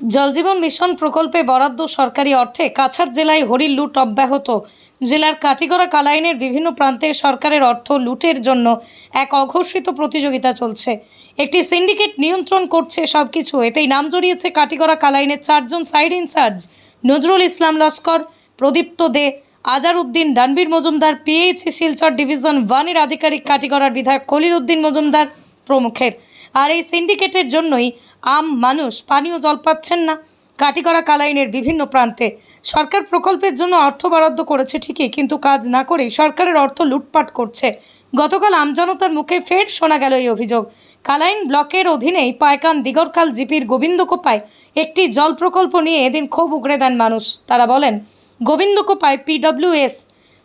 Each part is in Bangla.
জলজীবন মিশন প্রকল্পে বরাদ্দ সরকারি অর্থে কাছাড় জেলায় হরির লুট অব্যাহত। জেলার কাটিগড়া কালাইনের বিভিন্ন প্রান্তে সরকারের অর্থ লুটের জন্য এক অঘোষিত প্রতিযোগিতা চলছে। একটি সিন্ডিকেট নিয়ন্ত্রণ করছে সবকিছু। এতেই নাম জড়িয়েছে কাটিগড়া কালাইনের চারজন side incharge, Nazrul Islam Laskar, Pradipta Dey Azar Uddin Ranbir Majumdar, PHC Silchar division ওয়ানের আধিকারিক কাটিগড়ার বিধায়ক খলিল উদ্দিন মজুমদার প্রমুখের। আর এই সিন্ডিকেটের জন্যই আম, মানুষ, পানীয় জল পাচ্ছেন না। কাটিগড়া কালাইনের বিভিন্ন প্রান্তে। সরকার প্রকল্পের জন্য অর্থ বরাদ্দ করেছে ঠিকই, কিন্তু কাজ না করেই সরকারের অর্থ লুটপাট করছে। গতকাল আমজনতার মুখে ফের শোনা গেল এই অভিযোগ। কালাইন ব্লকের অধীনেই পায়কান দিগরকাল জিপির গোবিন্দকোপায় একটি জল প্রকল্প নিয়ে এদিন ক্ষোভ উগড়ে দেন মানুষ। তারা বলেন, গোবিন্দকোপায় পিডব্লিউএস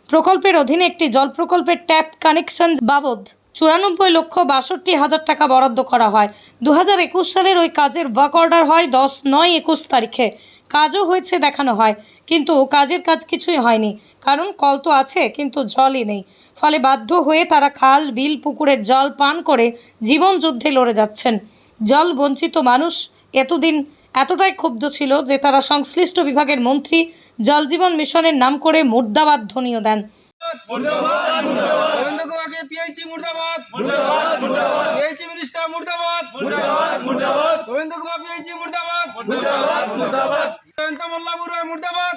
প্রকল্পের অধীনে একটি জল প্রকল্পের ট্যাপ কানেকশন বাবদ চুরানব্বই লক্ষ বাষট্টি হাজার টাকা বরাদ্দ করা হয়। দু হাজার একুশ সালের ওই কাজের ওয়ার্ক অর্ডার হয় দশ নয় একুশ তারিখে। কাজও হয়েছে, দেখানো হয়। কিন্তু কাজের কাজ কিছুই হয়নি। কারণ কল তো আছে, কিন্তু জলই নেই। ফলে বাধ্য হয়ে তারা খাল, বিল পুকুরের জল পান করে জীবন যুদ্ধে লড়ে যাচ্ছেন। জল বঞ্চিত মানুষ এতদিন এতটাই ক্ষুব্ধ ছিল যে তারা সংশ্লিষ্ট বিভাগের মন্ত্রী জল জীবন মিশনের নাম করে মুর্দাবাদ ধ্বনিও দেন। পিএইচি মুর্দাবাদ মিনিস্টার মুর্দাবাদ গোবিন্দ কুমার মুর্দাবাদ জয়ন্ত মোল্লা মুর্দাবাদ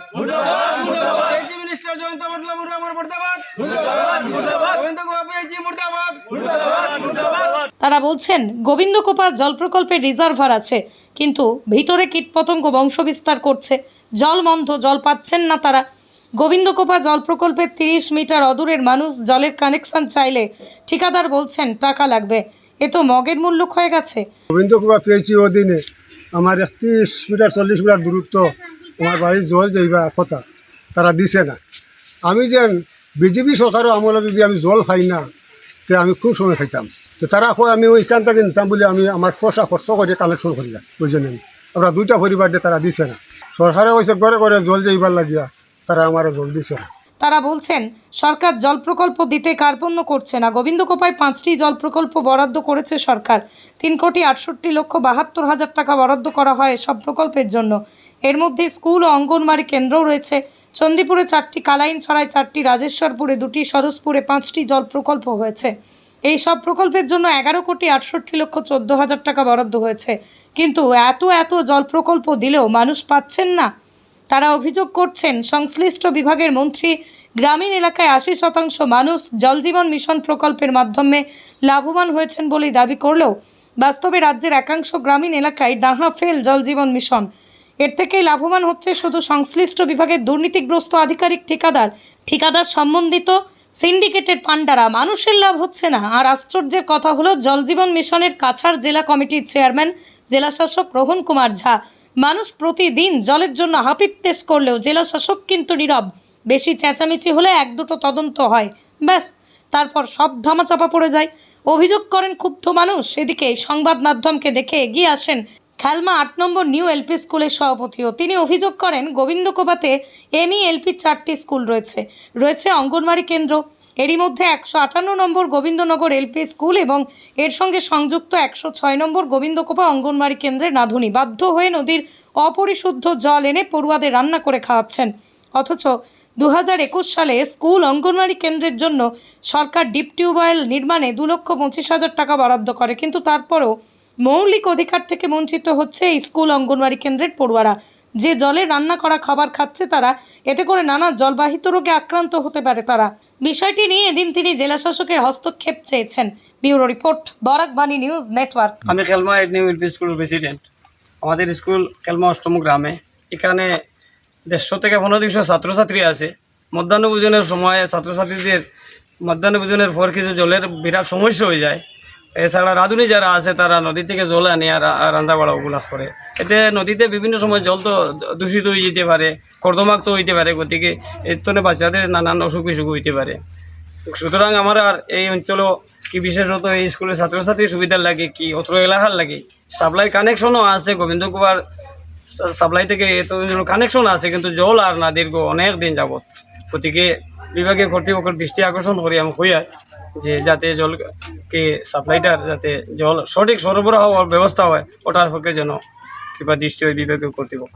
মিনিস্টার জয়ন্ত মোল্লা মুর্দাবাদ গোবিন্দ কুমার মুর্দাবাদ তারা বলছেন গোবিন্দকোপা জল প্রকল্পের রিজার্ভার আছে কিন্তু ভিতরে কীটপতঙ্গ বংশবিস্তার করছে। জল মন্ধ জল পাচ্ছেন না তারা। গোবিন্দকোপা জল প্রকল্পের তিরিশ মিটার অদূরের মানুষ জলের কানেকশন চাইলে ঠিকাদার বলছেন, টাকা লাগবে। এ তো মগের মূল্য হয়ে গেছে। গোবিন্দ কুমার পেয়েছি অধীনে আমার একত্রিশ মিটার, চল্লিশ মিটার দূরত্ব আমার বাড়ির জল যাইবা কথা। তারা দিছে না। আমি যে বিজেপি সরকারও আমলে যদি আমি জল খাই না, তে আমি খুব সময় খাইতাম। তো তারা কয়, আমি ওইখান থেকে নিতাম বলে আমি আমার পয়সা খরচ করে কালেকশন করিলাম বুঝলেন? আমরা দুইটা পরিবার দিয়ে তারা দিছে না। সরকারে কইছে, ঘরে ঘরে জল যাইবার লাগিয়া তারা আমার দিছে। তারা বলছেন, সরকার জল প্রকল্প দিতে কার্পণ্য করছে না। গোবিন্দ গোবিন্দকোপায় পাঁচটি জল প্রকল্প বরাদ্দ করেছে সরকার। তিন কোটি আটষট্টি লক্ষ বাহাত্তর হাজার টাকা বরাদ্দ করা হয় সব প্রকল্পের জন্য। এর মধ্যে স্কুল ও অঙ্গনওয়াড়ি কেন্দ্রও রয়েছে। চণ্ডীপুরে চারটি কালাইন ছড়ায় চারটি, রাজেশ্বরপুরে দুটি সরসপুরে পাঁচটি জল প্রকল্প হয়েছে। এই সব প্রকল্পের জন্য এগারো কোটি আটষট্টি লক্ষ চোদ্দ হাজার টাকা বরাদ্দ হয়েছে। কিন্তু এত এত জল প্রকল্প দিলেও মানুষ পাচ্ছেন না। তারা অভিযোগ করছেন, সংশ্লিষ্ট বিভাগের মন্ত্রী গ্রামীণ এলাকায় আশি শতাংশ মানুষ জলজীবন মিশন প্রকল্পের মাধ্যমে লাভবান হয়েছেন বলেই দাবি করলেও বাস্তবে রাজ্যের একাংশ গ্রামীণ এলাকায় ডাহা ফেল জলজীবন মিশন। এর থেকেই লাভবান হচ্ছে শুধু সংশ্লিষ্ট বিভাগের দুর্নীতিগ্রস্ত আধিকারিক ঠিকাদার। ঠিকাদার সম্বন্ধিত সিন্ডিকেটের পান্ডারা মানুষের লাভ হচ্ছে না। আর আশ্চর্যের কথা হলো জলজীবন মিশনের কাছাড় জেলা কমিটির চেয়ারম্যান, জেলাশাসক রোহন কুমার ঝা মানুষ প্রতিদিন জলের জন্য হাপিত্তেশ করলেও জেলা শাসক কিন্তু নীরব। বেশি চেঁচামেচি হলে এক দুটো তদন্ত হয়। ব্যাস, তারপর সব ধামাচাপা পড়ে যায়। অভিযোগ করেন ক্ষুব্ধ মানুষ। এদিকে সংবাদ মাধ্যমকে দেখে এগিয়ে আসেন খেলমা আট নম্বর নিউ এলপি স্কুলের সভাপতিও তিনি অভিযোগ করেন, গোবিন্দকোপাতে এমই এলপি চারটি স্কুল রয়েছে। রয়েছে অঙ্গনওয়াড়ি কেন্দ্র। এরই মধ্যে একশো আটান্ন নম্বর গোবিন্দনগর এলপি স্কুল এবং এর সঙ্গে সংযুক্ত একশো ছয় নম্বর গোবিন্দকোপা অঙ্গনওয়াড়ি কেন্দ্রের রাঁধুনি বাধ্য হয়ে নদীর অপরিশুদ্ধ জল এনে পড়ুয়াদের রান্না করে খাওয়াচ্ছেন। অথচ দু সালে স্কুল অঙ্গনওয়াড়ি কেন্দ্রের জন্য সরকার ডিপ টিউবওয়েল নির্মাণে দু লক্ষ পঁচিশ হাজার টাকা বরাদ্দ করে। কিন্তু তারপরও মৌলিক অধিকার থেকে বঞ্চিত হচ্ছে এই স্কুল অঙ্গনওয়াড়ি কেন্দ্রের পড়ুয়ারা। যে জলে রান্না করা খাবার খাচ্ছে তারা, এতে করে নানা জলবাহিত রোগে আক্রান্ত হতে পারে তারা। বিষয়টি নিয়ে এদিন তিনি জেলা শাসকের হস্তক্ষেপ চেয়েছেন। Bureau report, Barakbani news network. আমি এলপি স্কুলের প্রেসিডেন্ট। আমাদের স্কুল খেলমা অষ্টম গ্রামে। এখানে দেড়শো থেকে পনেরো দুশো ছাত্রছাত্রী আছে। মধ্যাহ্ন ভোজনের সময় ছাত্রছাত্রীদের মধ্যাহ্ন ভোজনের পর কিছু জলের বিরাট সমস্যা হয়ে যায়। এছাড়া রাঁধুনি যারা আছে, তারা নদী থেকে জল আনে আর রান্না বাড়া ওগুলা করে। এতে নদীতে বিভিন্ন সময় জল তো দূষিত হয়ে যেতে পারে, কর্দমাক্ত হইতে পারে, গতিকে এর তো বাচ্চাদের নানান অসুখ বিসুখ হইতে পারে। সুতরাং আমার আর এই অঞ্চল কি বিশেষত এই স্কুলের ছাত্রছাত্রীর সুবিধার লাগে, কি অত্র এলাকার লাগে? সাপ্লাই কানেকশনও আছে, গোবিন্দ কুমার সাপ্লাই থেকে এত কানেকশন আছে, কিন্তু জল আর না, দীর্ঘ অনেক দিন যাবৎ। গতিকে বিভাগীয় কর্তৃপক্ষের দৃষ্টি আকর্ষণ করি আমি হইয়া, যে যাতে জলকে সাপ্লাইটার যাতে জল সঠিক সরবরাহ হওয়ার ব্যবস্থা হয়, ওটার পক্ষে যেন কিংবা দৃষ্টি ওই বিভাগীয় কর্তৃপক্ষ।